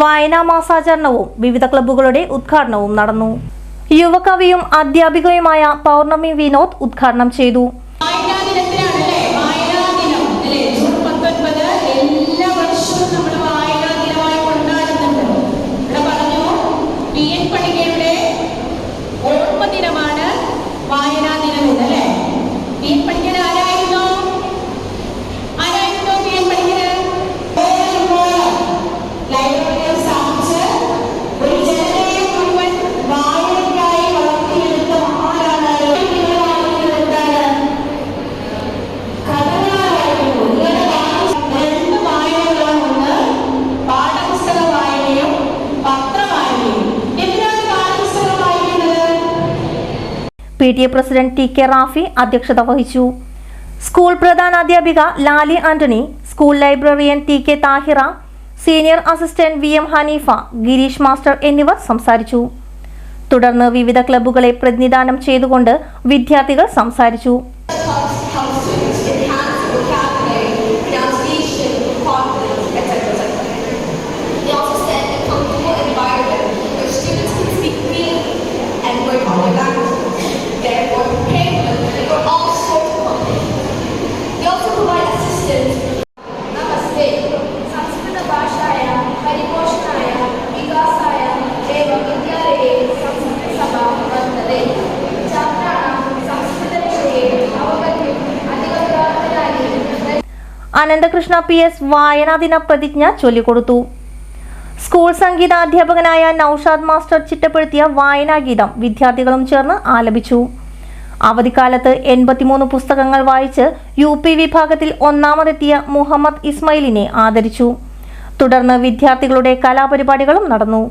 വായനാ മാസാചരണവും വിവിധ ക്ലബ്ബുകളുടെ ഉദ്ഘാടനവും നടന്നു. യുവകവിയും അധ്യാപികയുമായ പൗർണമി വിനോദ് ഉദ്ഘാടനം ചെയ്തു. P T A president T K Rafi അധ്യക്ഷത വഹിച്ചു. School പ്രധാനാധ്യാപിക Lali Antony school librarian T K Thahira senior assistant V M Haneefa Girish master എന്നിവർ സംസാരിച്ചു. തുടർന്ന് വിവിധ ക്ലബ്ബുകളെ പ്രതിനിധാനം ചെയ്തുകൊണ്ട് വിദ്യാർത്ഥികൾ സംസാരിച്ചു. അനന്തകൃഷ്ണ പി എസ് വായനാ ദിന പ്രതിജ്ഞ ചൊല്ലിക്കൊടുത്തു. സ്കൂൾ സംഗീതാധ്യാപകനായ നൌഷാദ് മാസ്റ്റർ ചിട്ടപ്പെടുത്തിയ വായനാഗീതം വിദ്യാർത്ഥികളും ചേർന്ന് ആലപിച്ചു. അവധിക്കാലത്ത് എൺപത്തിമൂന്ന് പുസ്തകങ്ങൾ വായിച്ച് യു പി വിഭാഗത്തിൽ ഒന്നാമതെത്തിയ മുഹമ്മദ് ഇസ്മയിലിനെ ആദരിച്ചു. തുടർന്ന് വിദ്യാർത്ഥികളുടെ കലാപരിപാടികളും നടന്നു.